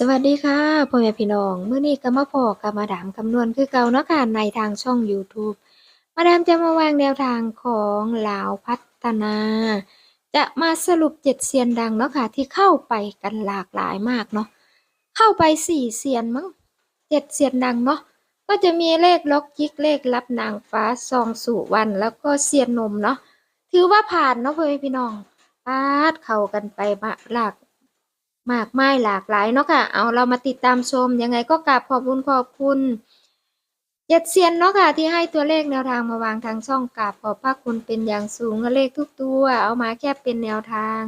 สวัสดีค่ะพ่อแม่พี่น้องเมื้อนี้ก็มาพอกับมาดามคำนวณคือเก่าเนาะค่ะในทางช่องยูทูบมาดามจะมาวางแนวทางของลาวพัฒนา จะมาสรุปเจ็ดเซียนดังเนาะค่ะที่เข้าไปกันหลากหลายมากเนาะเข้าไปสี่เซียนมั้งเจ็ดเซียนดังเนาะก็จะมีเลขล็อกจิกเลขรับนางฟ้าซองสู่วันแล้วก็เซียนนมเนาะถือว่าผ่านเนาะพ่อแม่พี่น้องปาดเข้ากันไปมาหลาก มากมายหลากหลายเนาะค่ะ เอาเรามาติดตามชม ยังไงก็กราบขอบคุณขอบคุณเจ็ดเซียนเนาะค่ะที่ให้ตัวเลขแนวทางมาวางทางช่องกราบขอบพระคุณเป็นอย่างสูงเลขทุกตัว เอามาแค่เป็นแนวทาง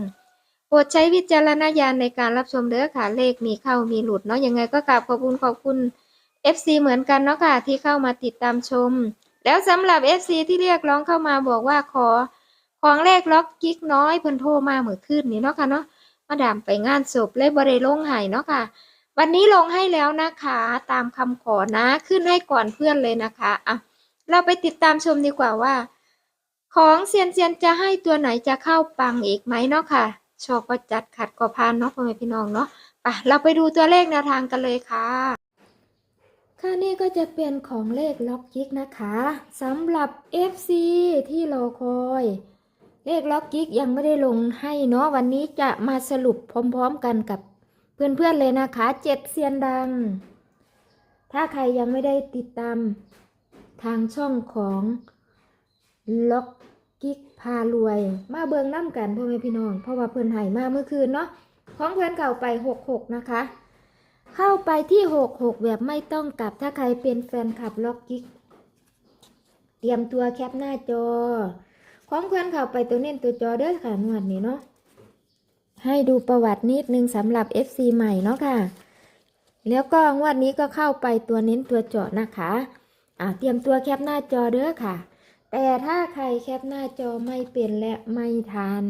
โปรดใช้วิจารณญาณในการรับชมเด้อค่ะเลขมีเข้ามีหลุดเนาะยังไงก็กราบขอบคุณขอบคุณ FC เหมือนกันเนาะค่ะที่เข้ามาติดตามชม แล้วสำหรับ FC ที่เรียกร้องเข้ามาบอกว่าขอ ของเลขล็อกกิ๊กน้อยเพิ่นโทรมาเหมื่อคืนนี้เนาะค่ะเนาะ มาดามไปงานศพเลยบริลงไห้เนาะค่ะ วันนี้ลงให้แล้วนะคะ ตามคำขอนะขึ้นให้ก่อนเพื่อนเลยนะคะอะเราไปติดตามชมดีกว่าว่า ของเซียนเซียนจะให้ตัวไหนจะเข้าปังอีกไหมเนาะค่ะชอบก็จัดขัดก็พานเนาะพ่อแม่พี่น้องเนาะไปเราไปดูตัวเลขแนวทางกันเลยค่ะ ค่ะนี่ก็จะเป็นของเลขล็อกกิกนะคะสำหรับ FC ที่รอคอย เลขล็อกกิ๊กยังไม่ได้ลงให้เนาะวันนี้จะมาสรุปพร้อมๆกันกับเพื่อนๆเลยนะคะเจ็ดเซียนดัง ถ้าใครยังไม่ได้ติดตามทางช่องของล็อกกิ๊กพารวย มาเบิงน้ำกันพ่อแม่พี่น้อง เพราะว่าเพื่อนไห้มาเมื่อคืนเนาะของเพื่อนเก่าไปหกหกนะคะ เข้าไปที่หกหกแบบไม่ต้องกลับถ้าใครเป็นแฟนคลับล็อกกิ๊กเตรียมตัวแคปหน้าจอ ของเพื่อนเข้าไปตัวเน้นตัวจอเด้อค่ะนวดนี้เนาะให้ดูประวัตินิดนึงสำหรับ FC ใหม่เนาะค่ะ แล้วก็งวดนี้ก็เข้าไปตัวเน้นตัวเจาะนะคะอ่าเตรียมตัวแคปหน้าจอเด้อค่ะ แต่ถ้าใครแคปหน้าจอไม่เป็นและไม่ทัน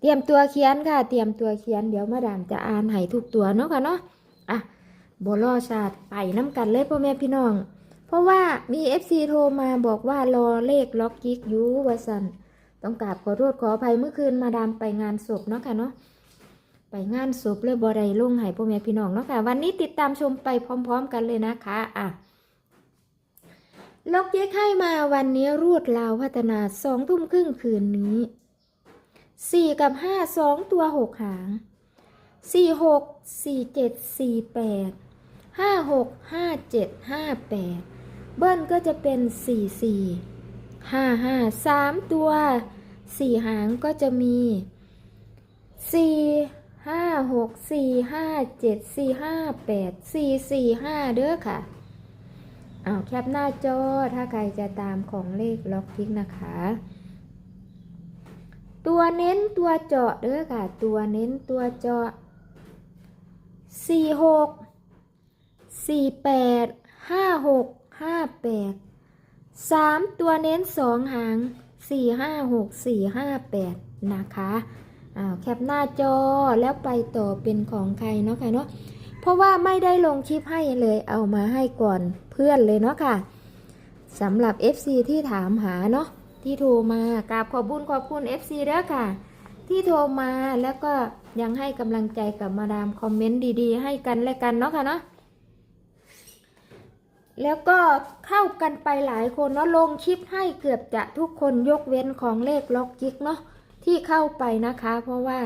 เตรียมตัวเขียนค่ะ เตรียมตัวเขียนเดี๋ยวมาดามจะอ่านให้ทุกตัวเนาะค่ะเนาะอะโบลอชาติไปน้ำกันเลยพ่อแม่พี่น้อง เพราะว่ามี FC โทรมาบอกว่ารอเลขล็อกกิกยูวาสันต้องกราบขอโทษขออภัยเมื่อคืนมาดามไปงานศพเนาะค่ะเนาะไปงานศพเลยบอไดลุงให้พ่อแม่พี่น้องเนาะค่ะวันนี้ติดตามชมไปพร้อม ๆ กันเลยนะคะอะล็อกเย็กให้มาวันนี้รูดลาวพัฒนาสองทุ่มครึ่งคืนนี้สี่กับห้าสองตัวหกหางสี่หกสี่เจ็ดสี่แปดห้าหกห้าเจ็ดห้าแปด เบิ้ลก็จะเป็นสี่สี่ห้าห้าสามตัวสี่หางก็จะมีสี่ห้าหกสี่ห้าเจ็ดสี่ห้าแปดสี่สี่ห้าเด้อค่ะเอาแคปหน้าจอถ้าใครจะตามของเลขล็อกทิกนะคะ ตัวเน้นตัวเจาะเด้อค่ะ ตัวเน้นตัวเจาะสี่หกสี่แปด ห้าแปดสามตัวเน้นสองหางสี่ห้าหกสี่ห้าแปดนะคะอ้าวแคปหน้าจอแล้วไปต่อเป็นของใครเนาะค่ะเนาะเพราะว่าไม่ได้ลงคลิปให้เลยเอามาให้ก่อนเพื่อนเลยเนาะค่ะสำหรับ FC ที่ถามหาเนาะที่โทรมากราบขอบุญขอบคุณ FC เด้อค่ะ ที่โทรมาแล้วก็ยังให้กำลังใจกับมาดามคอมเมนต์ดีๆ ให้กันและกันเนาะค่ะเนาะ แล้วก็เข้ากันไปหลายคนเนาะลงคลิปให้เกือบจะทุกคนยกเว้นของเลขล็อกกิกเนาะที่เข้าไปนะคะ เพราะว่า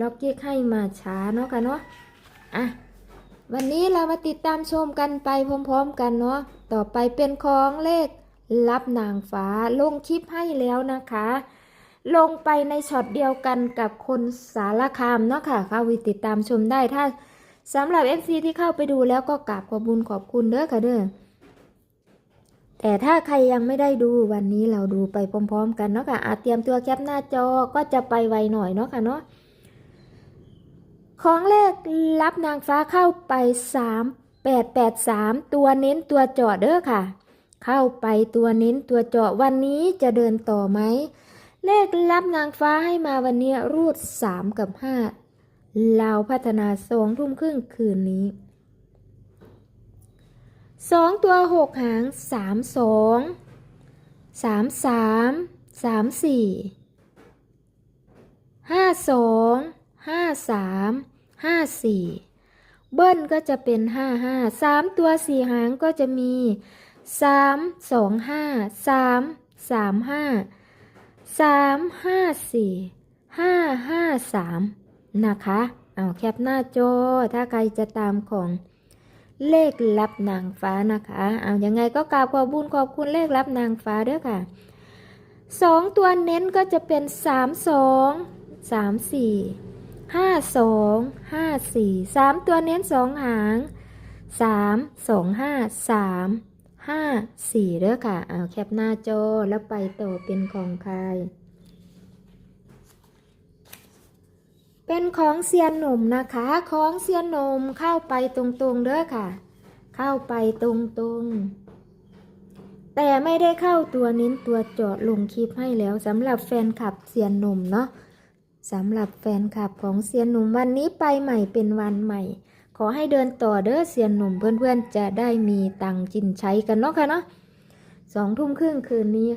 ล็อกกิกให้มาช้าเนาะค่ะเนาะอะวันนี้เรามาติดตามชมกันไปพร้อมๆกันเนาะต่อไปเป็นของเลขรับนางฟ้าลงคลิปให้แล้วนะคะ ลงไปในช็อตเดียวกันกับคนสารคามเนาะค่ะเข้าไปติดตามชมได้ถ้า สำหรับ FC ที่เข้าไปดูแล้วก็กราบขอบุญขอบคุณเด้อค่ะเด้อแต่ถ้าใครยังไม่ได้ดูวันนี้เราดูไปพร้อม ๆ กันเนาะค่ะอาเตรียมตัวแคปหน้าจอก็จะไปไวหน่อยเนาะค่ะเนาะของเลขรับนางฟ้าเข้าไป 3 8 8 3 ตัวเน้นตัวเจาะเด้อค่ะ เข้าไปตัวเน้นตัวเจาะวันนี้จะเดินต่อไหมเลขรับนางฟ้าให้มาวันนี้รูด 3 กับ 5 ลาวพัฒนาสองทุ่มครึ่งคืนนี้สองตัวหกหางสามสองสามสามสามสี่ห้าสองห้าสามห้าสี่เบิ้ลก็จะเป็นห้าห้าสามตัวสี่หางก็จะมีสามสองห้าสามสามห้าสามห้าสี่ห้าห้าสาม นะคะ เอาแคปหน้าจอ ถ้าใครจะตามของเลขลับนางฟ้านะคะ เอายังไงก็กราบขอบบุญขอบคุณเลขลับนางฟ้าด้วยค่ะสองตัวเน้นก็จะเป็นสามสองสามสี่ห้าสองห้าสี่สามตัวเน้นสองหางสามสองห้าสามห้าสี่เด้อค่ะ เอาแคปหน้าจอแล้วไปต่อเป็นของใคร เป็นของเซียนหนุ่มนะคะ ของเซียนหนุ่มเข้าไปตรงๆเด้อค่ะ เข้าไปตรงๆ แต่ไม่ได้เข้าตัวเน้นตัวเจาะลงคลิปให้แล้วสำหรับแฟนคลับเซียนหนุ่มเนาะสำหรับแฟนคลับของเซียนหนุ่มวันนี้ไปใหม่เป็นวันใหม่ ขอให้เดินต่อเด้อเซียนหนุ่มเพื่อนๆจะได้มีตังค์กินใช้กันเนาะค่ะเนาะสองทุ่มครึ่งคืนนี้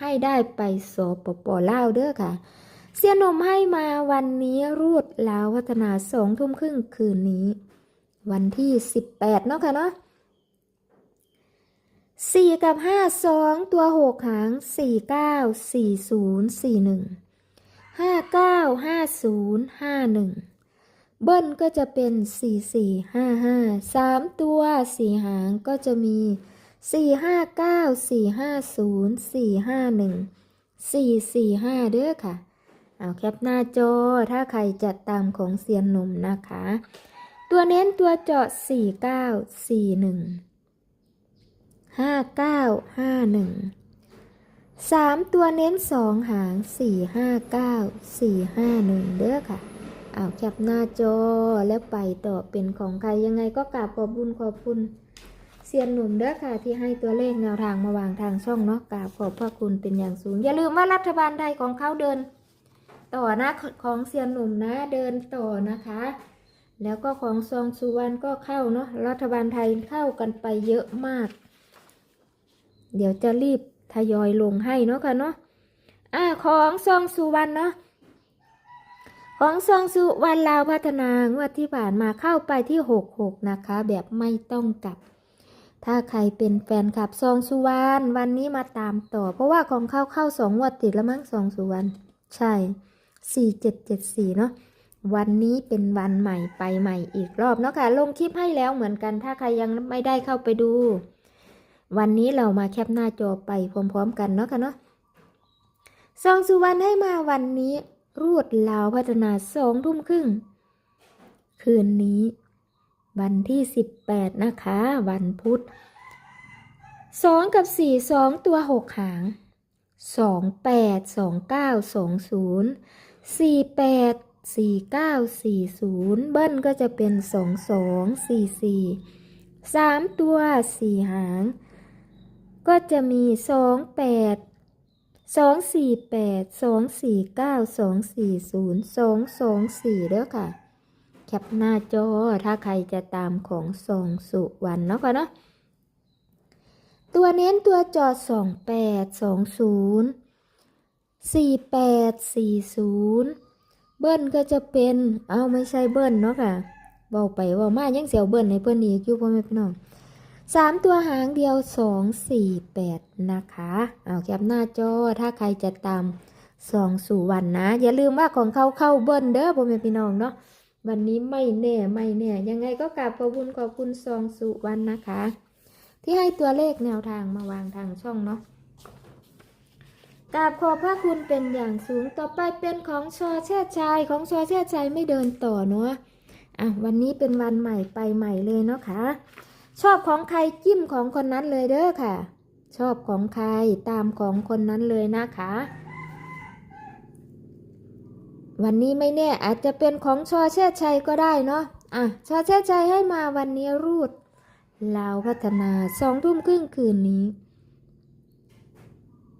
ให้ได้ไปสปปลาวเด้อค่ะ เสียหนมให้มาวันนี้รูดแลาวพัฒนาสองทุ่มครึ่งคืนนี้ วันที่สิบแปดเนาะค่ะเนาะสี่กับห้าสองตัวหกหางสี่เก้าสี่ศูนย์สี่หนึ่งห้าเก้าห้าศูนย์ห้าหนึ่งเบิ้ลก็จะเป็นสี่สี่ห้าห้าสามตัวสี่หางก็จะมีสี่ห้าเก้าสี่ห้าศูนย์สี่ห้าหนึ่งสี่สี่ห้าเด้อค่ะ เอาแคปหน้าจอถ้าใครจะตามของเซียนหนุ่มนะคะ ตัวเน้นตัวเจาะ 4 9 4 1 5 9 5 1 3 ตัวเน้น 2 หาง 4 5 9 4 5 1 เด้อค่ะ เอาแคปหน้าจอแล้วไปต่อเป็นของใครยังไงก็กราบขอบบุญขอบคุณเซียนหนุ่มเด้อค่ะที่ให้ตัวเลขแนวทางมาวางทางช่องเนาะกราบขอบพระคุณเป็นอย่างสูง อย่าลืมว่ารัฐบาลไทยของเขาเดิน ต่อนะของเซียนหนุ่มนะเดินต่อนะคะ แล้วก็ของซองสุวรรณก็เข้าเนาะรัฐบาลไทยเข้ากันไปเยอะมาก เดี๋ยวจะรีบทยอยลงให้เนาะค่ะเนาะอ่าของซองสุวรรณเนาะของซองสุวรรณลาวพัฒนางวดที่ผ่านมาเข้าไปที่หกหกนะคะ แบบไม่ต้องกลับ ถ้าใครเป็นแฟนคลับซองสุวรรณวันนี้มาตามต่อ เพราะว่าของเข้าเข้าสองงวดติดแล้วมั้งซองสุวรรณใช่ สี่เจ็ดเจ็ดสี่เนาะวันนี้เป็นวันใหม่ไปใหม่อีกรอบเนาะค่ะ ลงคลิปให้แล้วเหมือนกัน ถ้าใครยังไม่ได้เข้าไปดู วันนี้เรามาแคปหน้าจอไปพร้อมๆกันเนาะค่ะเนาะซองสุวรรณให้มาวันนี้ รูดลาวพัฒนาสองทุ่มครึ่ง คืนนี้ วันที่สิบแปดนะคะ วันพุธสองกับสี่สองตัวหกหางสองแปดสองเก้าสองศูนย์ สี่แปดสี่เก้าสี่ศูนย์เบิ้ลก็จะเป็นสองสองสี่สี่สามตัวสี่หาง ก็จะมีสองแปดสองสี่แปดสองสี่เก้าสองสี่ศูนย์สองสองสี่เด้อค่ะ แคปหน้าจอถ้าใครจะตามของสองสุวรรณเนาะก่อนเนาะตัวเน้นตัวจอดสองแปดสองศูนย์ สี่แปดสี่ศูนย์เบิ้ลก็จะเป็นเอาไม่ใช่เบิ้ลเนาะค่ะเบาไปเบามายังเสียวเบิ้ลในเพื่อนอีกอยู่พ่อแม่พี่น้องสามตัวหางเดียวสองสี่แปดนะคะเอาแคปหน้าจอถ้าใครจะตามสองสู่วันนะ อย่าลืมว่าของเขาเข้าเบิ้ลเด้อพ่อแม่พี่น้องเนาะวันนี้ไม่แน่ไม่แน่ ยังไงก็กราบขอบคุณขอบคุณสองสู่วันนะคะ ที่ให้ตัวเลขแนวทางมาวางทางช่องเนาะ กราบขอบพระคุณเป็นอย่างสูงต่อไปเป็นของชอเชิดชัยของชอเชิดชัยไม่เดินต่อเนาะอะวันนี้เป็นวันใหม่ไปใหม่เลยเนาะค่ะชอบของใครจิ้มของคนนั้นเลยเด้อค่ะ ชอบของใครตามของคนนั้นเลยนะคะ วันนี้ไม่แน่อาจจะเป็นของชอเชิดชัยก็ได้เนาะอะชอเชิดชัยให้มาวันนี้รูดลาวพัฒนาสองทุ่มครึ่งคืนนี้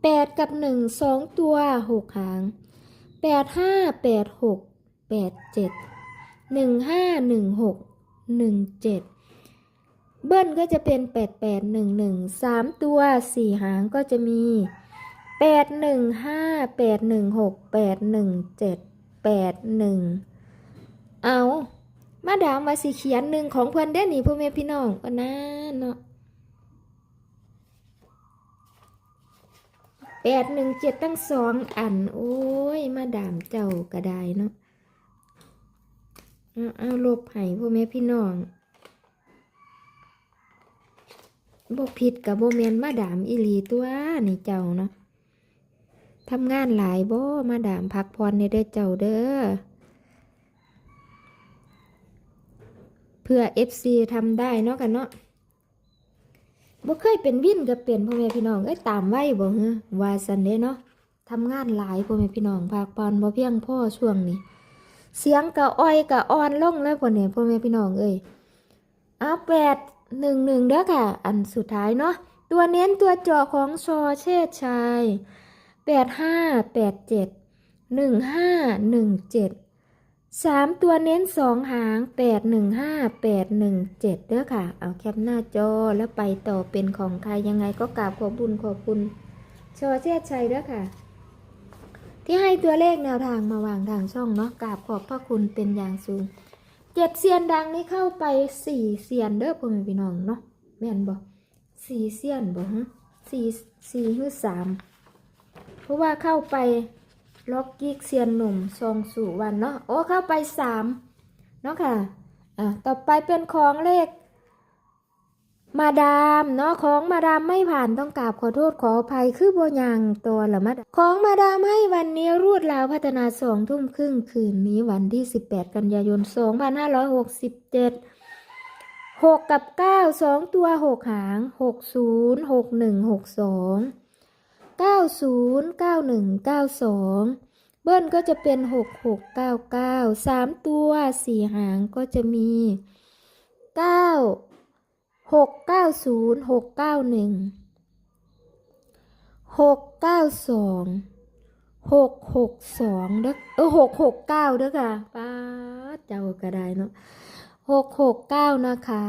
แปดกับหนึ่งสองตัวหกหางแปดห้าแปดหกแปดเจ็ดหนึ่งห้าหนึ่งหกหนึ่งเจ็ดเบิ้ลก็จะเป็นแปดแปดหนึ่งหนึ่งสามตัวสี่หางก็จะมีแปดหนึ่งห้าแปดหนึ่งหกแปดหนึ่งเจ็ดแปดหนึ่งเอา มาดามว่าสิเขียนหนึ่งของเพื่อนได้นี่พ่อแม่พี่น้องก็นะเนาะ แปดหนึ่งเจ็ดตั้งสองอัน โอ้ย มาดามเจ้าก็ได้เนาะเอาเอาลบให้พ่อแม่พี่น้องบ่ผิดกับโบเมนมาดามอีหลีตัวนี่เจ้าเนาะทำงานหลายโบมาดามพักผ่อนในเด้อเจ้าเด้อเพื่อ FC ทำได้เนาะกันเนาะ บ่เคยเป็นวินก็เป็นพ่อแม่พี่น้องเอ้ยตามไว้บ่ฮะว่าซันเด้เนาะทำงานหลายพ่อแม่พี่น้องภาคปอนบ่เพียงพ่อช่วงนี้ เสียงก็อ้อยก็อ่อนลงแล้วพ่อเนี่ยพ่อแม่พี่น้องเอ้ยเอาแปดหนึ่งหนึ่งเด้อค่ะ อันสุดท้ายเนาะตัวเน้นตัวจาะของชอเชษชายแปดห้าแปดเจ็ดหนึ่งห้าหนึ่งเจ็ด สามตัวเน้นสองหางแปดหนึ่งห้าแปดหนึ่งเจ็ดเด้อค่ะ เอาแคปหน้าจอแล้วไปต่อเป็นของใครยังไงก็กราบขอบบุญขอบคุณ ชอเชษชัยเด้อค่ะ ที่ให้ตัวเลขแนวทางมาวางทางช่องเนาะกราบขอบพระคุณเป็นอย่างสูงเจ็ดเซียนดังนี่เข้าไปสี่เซียนเด้อพ่อแม่พี่น้องเนาะแม่นบอกสี่เซียนบอกฮะสี่สี่หรือสามเพราะว่าเข้าไป ล็อกกิกเซียนหนุ่มทรงสู่วันเนาะโอ้เข้าไปสามเนาะค่ะอะต่อไปเป็นของเลข มาดามเนาะของมาดามไม่ผ่านต้องกราบขอโทษขออภัยคือโบยังตัวละมาดามของมาดามให้วันนี้รูดลาวพัฒนาสองทุ่มครึ่งคืนนี้วันที่ 18 กันยายน 2567 6กับ9 2ตัว6หาง60 61 62 90 91 92 เบิ้ลก็จะเป็น 66 99 3 ตัว 4 หางก็จะมี 9 690 691 692 662เด้อเออ669เด้อค่ะป้าเจ้าก็ได้เนาะ669 นะคะ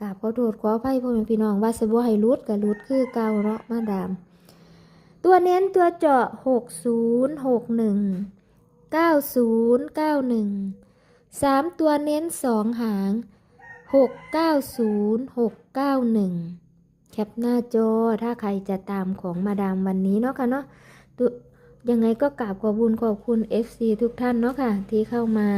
กราบขอโทษขออภัยพ่อแม่พี่น้องว่าสบ่ให้รุดกับรุดคือเก่าเนาะมาดาม ตัวเน้นตัวเจาะ 60 61 90 91 3 ตัวเน้น 2 หาง 690 691 แคปหน้าจอถ้าใครจะตามของมาดามวันนี้เนาะค่ะเนาะยังไงก็กราบขอบคุญขอบคุณ FC ทุกท่านเนาะค่ะ ที่เข้ามา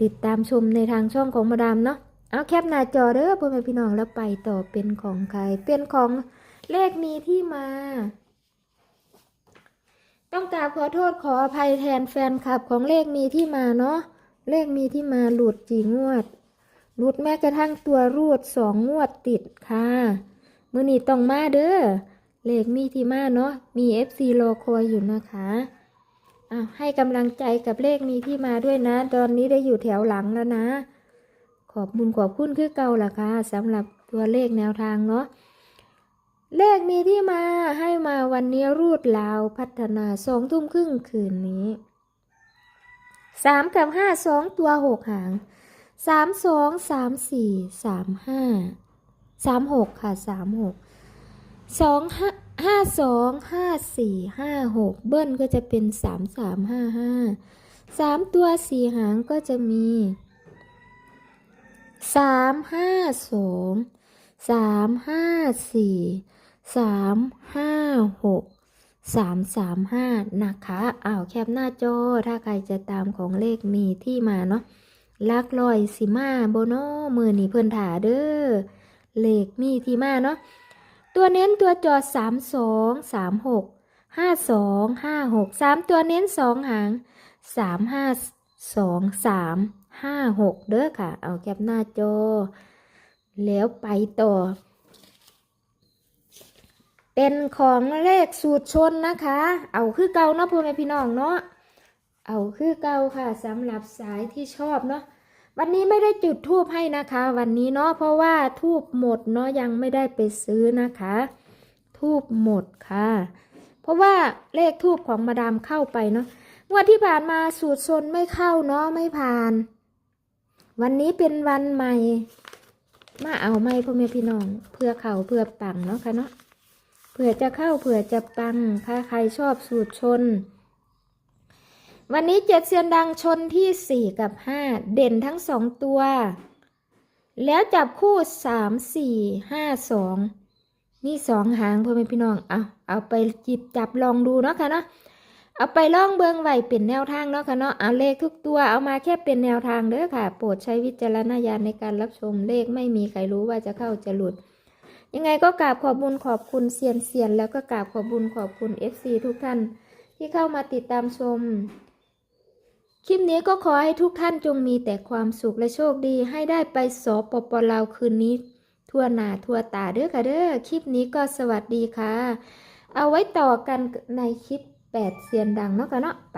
ติดตามชมในทางช่องของมาดามเนาะเอาแคปหน้าจอเด้อพ่อแม่พี่น้องแล้วไปต่อเป็นของใครเป็นของ เลขมีที่มา ต้องกราบขอโทษขออภัยแทนแฟนคลับของเลขมีที่มาเนาะเลขมีที่มาหลุดจีงวด หลุดแม้กระทั่งตัวรูดสองงวดติดค่ะ มือนีต้องมาเด้อเลขมีที่มาเนาะมี FC รอคอยอยู่นะคะอะให้กำลังใจกับเลขมีที่มาด้วยนะ ตอนนี้ได้อยู่แถวหลังแล้วนะ ขอบบุญขอบคุณคือเก่าล่ะค่ะสำหรับตัวเลขแนวทางเนาะ เลขมีที่มาให้มาวันนี้รูดลาวพัฒนาสองทุ่มครึ่งคืนนี้สามกับห้าสองตัวหกหางสามสองสามสี่สามห้าสามหกค่ะสามหกสองห้าห้าสองห้าสี่ห้าหกเบิ้ลก็จะเป็นสามสามห้าห้าสามตัวสี่หางก็จะมีสามห้าสองสามห้าสี่ สามห้าหกสามสามห้านะคะอ้าวแคปหน้าจอถ้าใครจะตามของเลขมีที่มาเนาะลักลอยสิมาโบโนมือนี่เพิ่อนถาเด้อเลขมีที่มาเนาะตัวเน้นตัวจอดสามสองสามหกห้าสองห้าหกสามตัวเน้นสองหางสามห้าสองสามห้าหกเด้อค่ะ เอาแคปหน้าจอ แล้วไปต่อ เป็นของเลขสูตรชนนะคะ เอาคือเก่าเนาะพ่อแม่พี่น้องเนาะ เอาคือเก่าค่ะสำหรับสายที่ชอบเนาะ วันนี้ไม่ได้จุดทูบให้นะคะ วันนี้เนาะเพราะว่าทูบหมดเนาะยังไม่ได้ไปซื้อนะคะ ทูบหมดค่ะ เพราะว่าเลขทูบของมาดามเข้าไปเนาะงวดที่ผ่านมาสูตรชนไม่เข้าเนาะไม่ผ่าน วันนี้เป็นวันใหม่ มาเอาไม่พ่อแม่พี่น้อง เพื่อเขาเพื่อปังเนาะค่ะเนาะ ผื่อจะเข้าเผื่อจะปังถ้าใครชอบสูตรชน วันนี้เจ็ดเซียนดังชนที่สี่กับห้าเด่นทั้งสองตัว แล้วจับคู่สามสี่ห้าสองนี่สองหางพ่อแม่พี่น้อง เอาเอาไปจิบจับลองดูเนาะค่ะเนาะเอาไปล่องเบิงไหวเป็นแนวทางเนาะค่ะเนาะเอาเลขทุกตัวเอามาแค่เป็นแนวทางเด้อค่ะ โปรดใช้วิจารณญาณในการรับชมเลขไม่มีใครรู้ว่าจะเข้าจะหลุด ยังไงก็กราบขอบบุญขอบคุณเซียนเซียนแล้วก็กราบขอบบุญขอบคุณ FC ทุกท่านที่เข้ามาติดตามชม คลิปนี้ก็ขอให้ทุกท่านจงมีแต่ความสุขและโชคดีให้ได้ไปสปปลาวคืนนี้ ทั่วหนาทั่วตาเด้อค่ะเด้อคลิปนี้ก็สวัสดีค่ะ เอาไว้ต่อกันในคลิปแปดเซียนดังเนาะกันเนาะไป